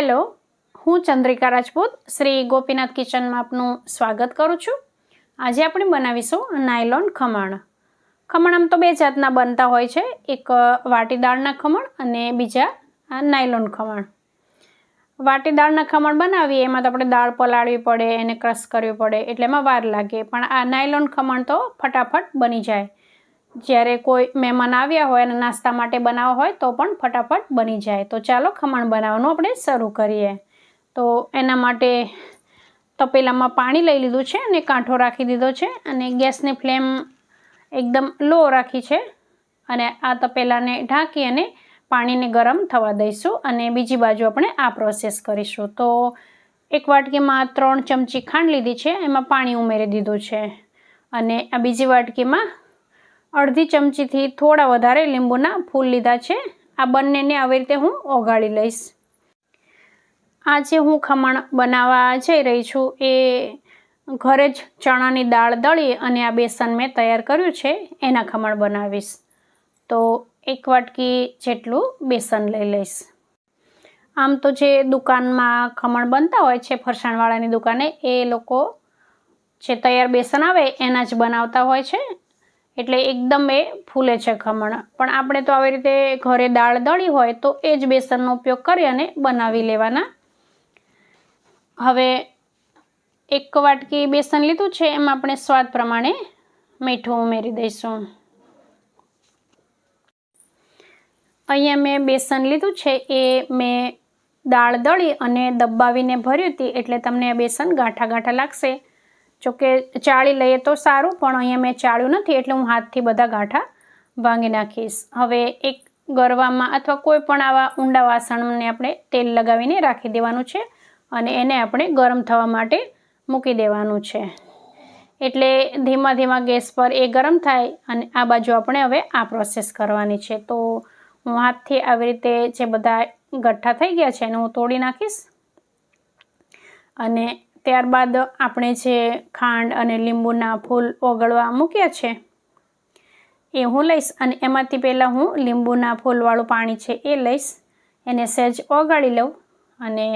Hello, હું ચંદ્રિકા રાજપૂત, શ્રી ગોપીનાથ કિચનમાં આપનું સ્વાગત કરું છું. આજે આપણે બનાવીશું નાયલોન ખમણ. ખમણ આમ તો બે જાતના બનતા હોય છે, એક વાટી દાળના ખમણ અને બીજા નાયલોન ખમણ. વાટી દાળના ખમણ બનાવીએ, એમાં તો આપણે દાળ પલાળવી પડે, એને ક્રશ કરવી પડે, એટલે એમાં વાર લાગે, પણ આ નાયલોન ખમણ તો ફટાફટ બની જાય. જ્યારે કોઈ મહેમાન આવ્યા હોય અને નાસ્તા માટે બનાવવા હોય તો પણ ફટાફટ બની જાય. તો ચાલો ખમણ બનાવવાનું આપણે શરૂ કરીએ. તો એના માટે તપેલામાં પાણી લઈ લીધું છે અને કાંઠો રાખી દીધો છે અને ગેસની ફ્લેમ એકદમ લો રાખી છે અને આ તપેલાને ઢાંકી અને પાણીને ગરમ થવા દઈશું અને બીજી બાજુ આપણે આ પ્રોસેસ કરીશું. તો એક વાટકીમાં ત્રણ ચમચી ખાંડ લીધી છે, એમાં પાણી ઉમેરી દીધું છે અને આ બીજી વાટકીમાં અડધી ચમચીથી થોડા વધારે લીંબુના ફૂલ લીધા છે. આ બંનેને આવી રીતે હું ઓગાળી લઈશ. આજે હું ખમણ બનાવવા જઈ રહી છું એ ઘરે જ ચણાની દાળ દળી અને આ બેસન મેં તૈયાર કર્યું છે, એના ખમણ બનાવીશ. તો એક વાટકી જેટલું બેસન લઈ લઈશ. આમ તો જે દુકાનમાં ખમણ બનતા હોય છે, ફરસાણવાળાની દુકાને, એ લોકો જે તૈયાર બેસન આવે એના જ બનાવતા હોય છે. એટલે એકદમ એ ફૂલે છે ખમણ. પણ આપણે તો આવી રીતે ઘરે દાળ દળી હોય તો એ જ બેસનનો ઉપયોગ કરી અને બનાવી લેવાના. હવે એક વાટકી બેસન લીધું છે, એમાં આપણે સ્વાદ પ્રમાણે મીઠું ઉમેરી દઈશું. અહીંયા મેં બેસન લીધું છે, એ મેં દાળ દળી અને દબાવીને ભર્યું હતી, એટલે તમને બેસન ગાંઠા ગાંઠા લાગશે. જોકે ચાળી લઈએ તો સારું, પણ અહીંયા મેં ચાળ્યું નથી, એટલે હું હાથથી બધા ગાંઠા ભાંગી નાખીશ. હવે એક ગરવામાં અથવા કોઈ પણ આવા ઊંડા વાસણને આપણે તેલ લગાવીને રાખી દેવાનું છે અને એને આપણે ગરમ થવા માટે મૂકી દેવાનું છે. એટલે ધીમા ધીમા ગેસ પર એ ગરમ થાય અને આ બાજુ આપણે હવે આ પ્રોસેસ કરવાની છે. તો હું હાથથી આવી રીતે જે બધા ગઠ્ઠા થઈ ગયા છે એને હું તોડી નાખીશ અને ત્યારબાદ આપણે જે ખાંડ અને લીંબુના ફૂલ ઓગળવા મૂક્યા છે, એ હું લઈશ અને એમાંથી પહેલાં હું લીંબુના ફૂલવાળું પાણી છે એ લઈશ. એને સહેજ ઓગાળી લઉં અને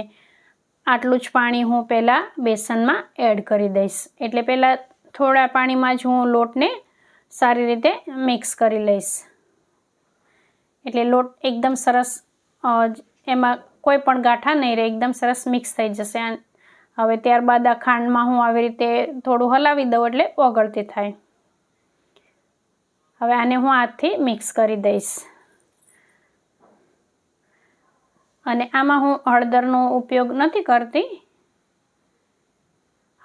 આટલું જ પાણી હું પહેલાં બેસનમાં એડ કરી દઈશ. એટલે પહેલાં થોડા પાણીમાં જ હું લોટને સારી રીતે મિક્સ કરી લઈશ. એટલે લોટ એકદમ સરસ એમાં કોઈ પણ ગાંઠા નહીં રહે, એકદમ સરસ મિક્સ થઈ જશે. હવે ત્યારબાદ આ ખાંડમાં હું આવી રીતે થોડું હલાવી દઉં એટલે ઓગળતી થાય. હવે આને હું હાથથી મિક્સ કરી દઈશ. અને આમાં હું હળદરનો ઉપયોગ નથી કરતી.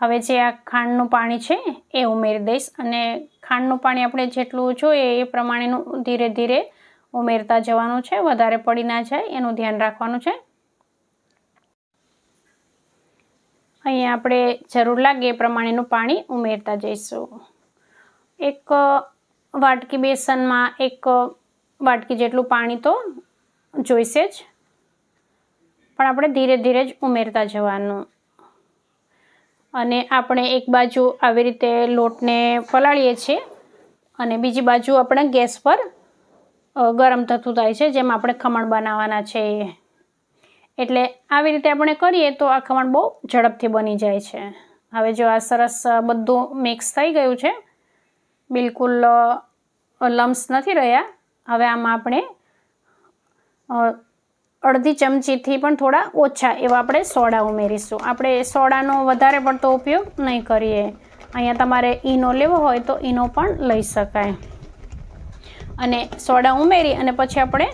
હવે જે આ ખાંડનું પાણી છે એ ઉમેરી દઈશ અને ખાંડનું પાણી આપણે જેટલું જોઈએ એ પ્રમાણેનું ધીરે ધીરે ઉમેરતા જવાનું છે. વધારે પડી ના જાય, એનું ધ્યાન રાખવાનું છે. અહીંયા આપણે જરૂર લાગે એ પ્રમાણેનું પાણી ઉમેરતા જઈશું. એક વાટકી બેસનમાં એક વાટકી જેટલું પાણી તો જોઈશે જ. પણ આપણે ધીરે ધીરે જ ઉમેરતા જવાનું. અને આપણે એક બાજુ આવી રીતે લોટને પલાળીએ છીએ અને બીજી બાજુ આપણે ગેસ પર ગરમ થતું થાય છે, જેમ આપણે ખમણ બનાવવાના છે એટલે આવી રીતે આપણે કરીએ તો આ ખમણ બહુ ઝડપથી બની જાય છે. હવે જો આ સરસ બધું મિક્સ થઈ ગયું છે, બિલકુલ લમ્સ નથી રહ્યા. હવે આમાં આપણે અડધી ચમચીથી પણ થોડા ઓછા એવા આપણે સોડા ઉમેરીશું. આપણે સોડાનો વધારે પડતો ઉપયોગ નહીં કરીએ. અહીંયા તમારે ઈનો લેવો હોય તો ઈનો પણ લઈ શકાય. અને સોડા ઉમેરી અને પછી આપણે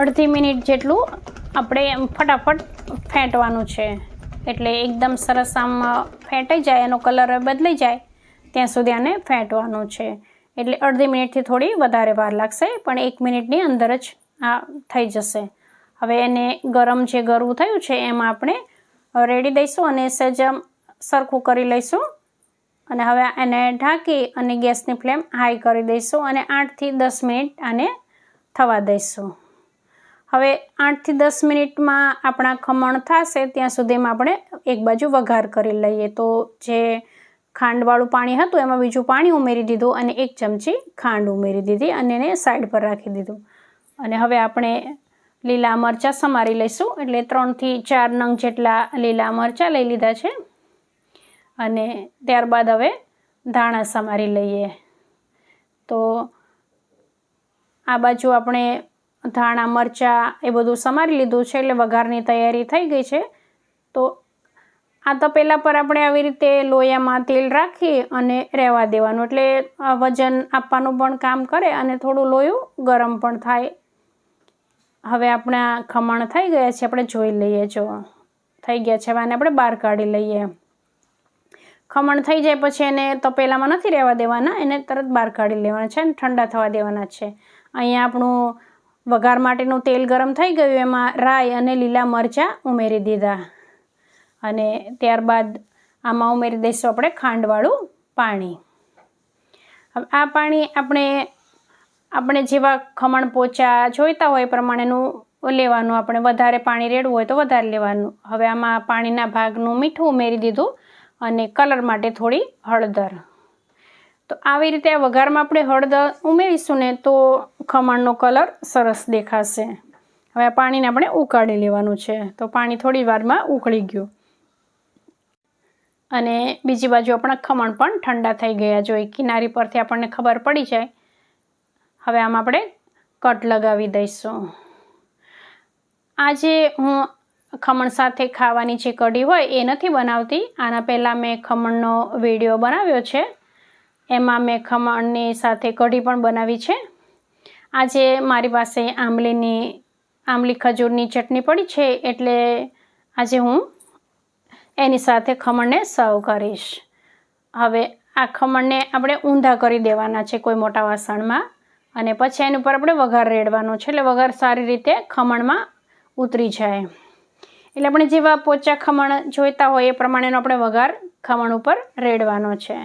અડધી મિનિટ જેટલું આપણે એમ ફટાફટ ફેંટવાનું છે. એટલે એકદમ સરસ આમ ફેંટાઈ જાય, એનો કલર બદલાઈ જાય, ત્યાં સુધી આને ફેંટવાનું છે. એટલે અડધી મિનિટથી થોડી વધારે વાર લાગશે, પણ એક મિનિટની અંદર જ આ થઈ જશે. હવે એને ગરમ જે ગરવું થયું છે, એમાં આપણે રેડી દઈશું અને સહેજ સરખું કરી લઈશું. અને હવે એને ઢાંકી અને ગેસની ફ્લેમ હાઈ કરી દઈશું અને આઠથી દસ મિનિટ આને થવા દઈશું. હવે આઠથી દસ મિનિટમાં આપણા ખમણ થશે, ત્યાં સુધીમાં આપણે એક બાજુ વઘાર કરી લઈએ. તો જે ખાંડવાળું પાણી હતું, એમાં બીજું પાણી ઉમેરી દીધું અને એક ચમચી ખાંડ ઉમેરી દીધી અને એને સાઈડ પર રાખી દીધું. અને હવે આપણે લીલા મરચાં સમારી લઈશું, એટલે ત્રણથી ચાર નંગ જેટલા લીલા મરચાં લઈ લીધા છે. અને ત્યારબાદ હવે ધાણા સમારી લઈએ. તો આ બાજુ આપણે ધાણા, મરચાં એ બધું સમારી લીધું છે એટલે વઘારની તૈયારી થઈ ગઈ છે. તો આ તપેલા પર આપણે આવી રીતે લોયામાં તેલ રાખી અને રહેવા દેવાનું. એટલે વજન આપવાનું પણ કામ કરે અને થોડું લોયું ગરમ પણ થાય. હવે આપણા ખમણ થઈ ગયા છે, આપણે જોઈ લઈએ જો. થઈ ગયા છે, હવે આને આપણે બહાર કાઢી લઈએ. ખમણ થઈ જાય પછી એને તપેલામાં નથી રહેવા દેવાના, એને તરત બહાર કાઢી લેવાના છે અને ઠંડા થવા દેવાના છે. અહીંયા આપણું વઘાર માટેનું તેલ ગરમ થઈ ગયું, એમાં રાઈ અને લીલા મરચાં ઉમેરી દીધા. અને ત્યારબાદ આમાં ઉમેરી દઈશું આપણે ખાંડવાળું પાણી. આ પાણી આપણે આપણે જેવા ખમણ પોચા જોઈતા હોય એ પ્રમાણેનું લેવાનું, આપણે વધારે પાણી રેડવું હોય તો વધારે લેવાનું. હવે આમાં પાણીના ભાગનું મીઠું ઉમેરી દીધું અને કલર માટે થોડી હળદર. તો આવી રીતે વઘારમાં આપણે હળદર ઉમેરીશું ને તો ખમણનો કલર સરસ દેખાશે. હવે આ પાણીને આપણે ઉકાળી લેવાનું છે. તો પાણી થોડી વારમાં ઉકળી ગયું. અને બીજી બાજુ આપણા ખમણ પણ ઠંડા થઈ ગયા જોઈએ કિનારી પરથી આપણને ખબર પડી જાય. હવે આમાં આપણે કટ લગાવી દઈશું. આજે હું ખમણ સાથે ખાવાની જે કઢી હોય એ નથી બનાવતી. આના પહેલાં મેં ખમણનો વીડિયો બનાવ્યો છે. એમાં મેં ખમણની સાથે કઢી પણ બનાવી છે. આજે મારી પાસે આંબલીની, આંબલી ખજૂરની ચટણી પડી છે એટલે આજે હું એની સાથે ખમણને સર્વ કરીશ. હવે આ ખમણને આપણે ઊંધા કરી દેવાના છે કોઈ મોટા વાસણમાં અને પછી એની ઉપર આપણે વઘાર રેડવાનો છે એટલે વઘાર સારી રીતે ખમણમાં ઉતરી જાય. એટલે આપણે જેવા પોચા ખમણ જોઈતા હોય એ પ્રમાણેનો આપણે વઘાર ખમણ ઉપર રેડવાનો છે.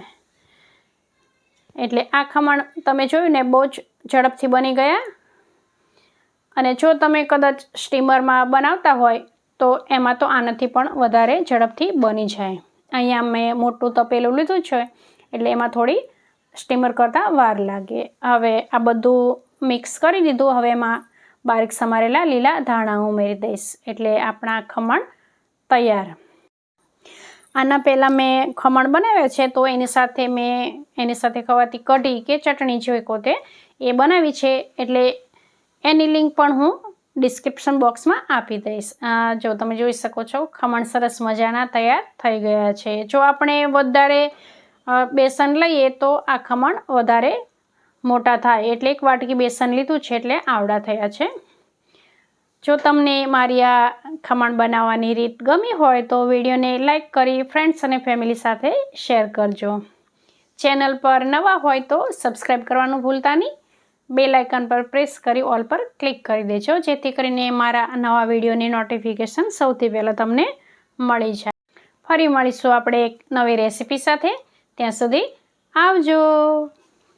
એટલે આ ખમણ તમે જોયું ને, બહુ જ ઝડપથી બની ગયા. અને જો તમે કદાચ સ્ટીમરમાં બનાવતા હોય, તો એમાં તો આનાથી પણ વધારે ઝડપથી બની જાય. અહીંયા મેં મોટું તપેલું લીધું છે, એટલે એમાં થોડી સ્ટીમર કરતાં વાર લાગે. હવે આ બધું મિક્સ કરી દીધું, હવે એમાં બારીક સમારેલા લીલા ધાણા ઉમેરી દઈશ. એટલે આપણા ખમણ તૈયાર. આના પહેલાં મેં ખમણ બનાવ્યા છે, તો એની સાથે મેં એની સાથે ખવાતી કઢી કે ચટણી જે કોતે, એ બનાવી છે. એટલે એની લિંક પણ હું ડિસ્ક્રિપ્શન બોક્સમાં આપી દઈશ. જો તમે જોઈ શકો છો, ખમણ સરસ મજાના તૈયાર થઈ ગયા છે. જો આપણે વધારે બેસન લઈએ તો આ ખમણ વધારે મોટા થાય. એટલે એક વાટકી બેસન લીધું છે, એટલે આવડા થયા છે. જો તમને મારી આ ખમણ બનાવવાની રીત ગમી હોય તો વિડીયોને લાઇક કરી ફ્રેન્ડ્સ અને ફેમિલી સાથે શેર કરજો. ચેનલ પર નવા હોય તો સબસ્ક્રાઈબ કરવાનું ભૂલતા નહીં. બે લાઇકન પર પ્રેસ કરી ઓલ પર ક્લિક કરી દેજો, જેથી કરીને મારા નવા વિડીયોની નોટિફિકેશન સૌથી પહેલાં તમને મળી જાય. ફરી મળીશું આપણે એક નવી રેસિપી સાથે. ત્યાં સુધી આવજો.